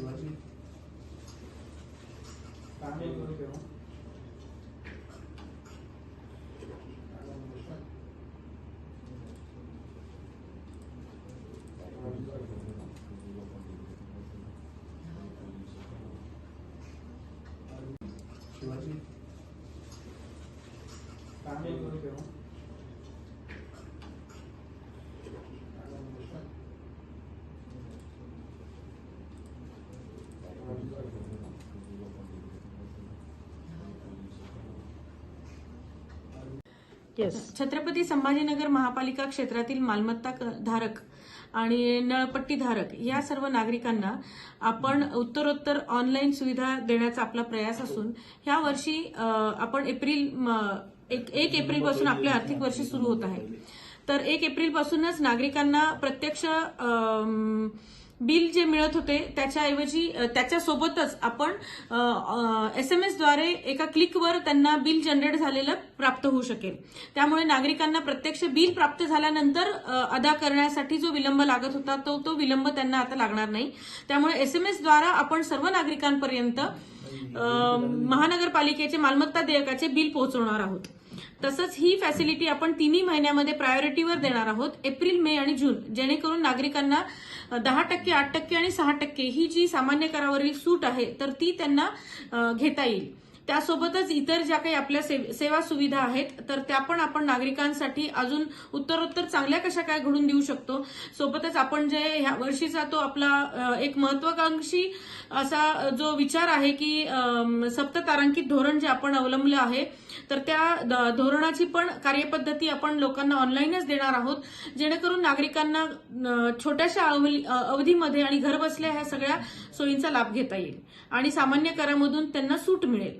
Shivaji family గురించి ఏమో Shivaji family గురించి ఏమో छत्रपती संभाजीनगर महापालिका क्षेत्रातील मालमत्ता क- धारक आणि नळपट्टी धारक या सर्व नागरिकांना आपण उत्तरोत्तर ऑनलाईन सुविधा देण्याचा आपला प्रयास असून ह्या वर्षी आपण एप्रिल म, एक एक एप्रिलपासून आपले आर्थिक वर्ष सुरू होत आहे. तर एक एप्रिल पासूनच नागरिकांना प्रत्यक्ष बिल जे मिळत होते त्याच्याऐवजी त्याच्यासोबतच आपण एस एम एसद्वारे एका क्लिकवर त्यांना बिल जनरेट झालेलं प्राप्त होऊ शकेल. त्यामुळे नागरिकांना प्रत्यक्ष बिल प्राप्त झाल्यानंतर अदा करण्यासाठी जो विलंब लागत होता तो तो विलंब त्यांना आता लागणार नाही. त्यामुळे एस एम एसद्वारा आपण सर्व नागरिकांपर्यंत महानगरपालिकेचे मालमत्ता देयकाचे बिल पोहोचवणार आहोत. तसंच ही फॅसिलिटी आपण तिन्ही महिन्यामध्ये प्रायोरिटीवर देणार आहोत एप्रिल मे आणि जून. जेणेकरून नागरिकांना दहा टक्के आठ टक्के आणि सहा टक्के ही जी सामान्य करावरील सूट आहे तर ती त्यांना घेता येईल. त्यासोबतच इतर ज्या काही आपल्या सेव- सेवा सुविधा आहेत तर त्या पण आपण नागरिकांसाठी अजून उत्तरोत्तर चांगल्या कशा काय घडून देऊ शकतो. सोबतच आपण जे ह्या वर्षीचा तो आपला एक महत्वाकांक्षी असा जो विचार आहे की सप्ततारांकित धोरण जे आपण अवलंबलं आहे तर त्या द- धोरणाची पण कार्यपद्धती आपण लोकांना ऑनलाईनच देणार आहोत जेणेकरून नागरिकांना छोट्याशा अवधीमध्ये आणि घरबसल्या ह्या सगळ्या सोयींचा लाभ घेता येईल. आणि सामान्य करामधून त्यांना सूट मिळेल.